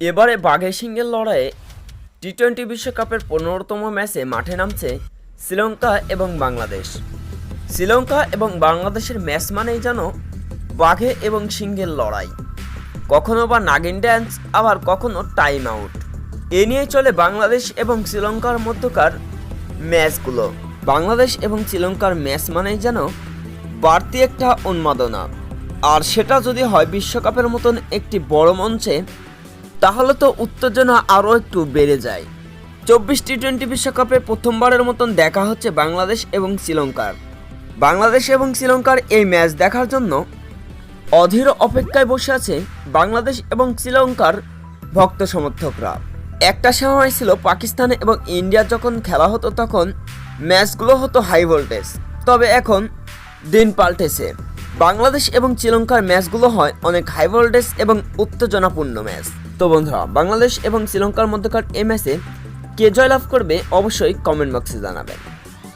এবারে বাঘে সিংহের লড়াইয়ে টি টোয়েন্টি বিশ্বকাপের পনেরোতম ম্যাচে মাঠে নামছে শ্রীলঙ্কা এবং বাংলাদেশ। শ্রীলঙ্কা এবং বাংলাদেশের ম্যাচ মানেই যেন বাঘে এবং সিংহের লড়াই। কখনো বা নাগিন ড্যান্স, আবার কখনো টাইম আউট। এ নিয়ে চলে বাংলাদেশ এবং শ্রীলঙ্কার মধ্যকার ম্যাচগুলো। বাংলাদেশ এবং শ্রীলঙ্কার ম্যাচ মানেই যেন বাড়তি একটা উন্মাদনা। আর সেটা যদি হয় বিশ্বকাপের মতন একটি বড় মঞ্চে তাহলে তো উত্তেজনা আরও একটু বেড়ে যায়। চব্বিশ টি টোয়েন্টি বিশ্বকাপে প্রথমবারের মতন দেখা হচ্ছে বাংলাদেশ এবং শ্রীলঙ্কার। বাংলাদেশ এবং শ্রীলঙ্কার এই ম্যাচ দেখার জন্য অধীর অপেক্ষায় বসে আছে বাংলাদেশ এবং শ্রীলঙ্কার ভক্ত সমর্থকরা। একটা সময় ছিল পাকিস্তান এবং ইন্ডিয়া যখন খেলা হতো তখন ম্যাচগুলো হতো হাই ভোল্টেজ, তবে এখন দিন পাল্টেছে। বাংলাদেশ এবং শ্রীলঙ্কার ম্যাচগুলো হয় অনেক হাই ভোল্টেজ এবং উত্তেজনাপূর্ণ ম্যাচ। তো বন্ধুরা, বাংলাদেশ এবং শ্রীলঙ্কার মধ্যকার এই ম্যাচে কে জয়লাভ করবে অবশ্যই কমেন্ট বক্সে জানাবেন।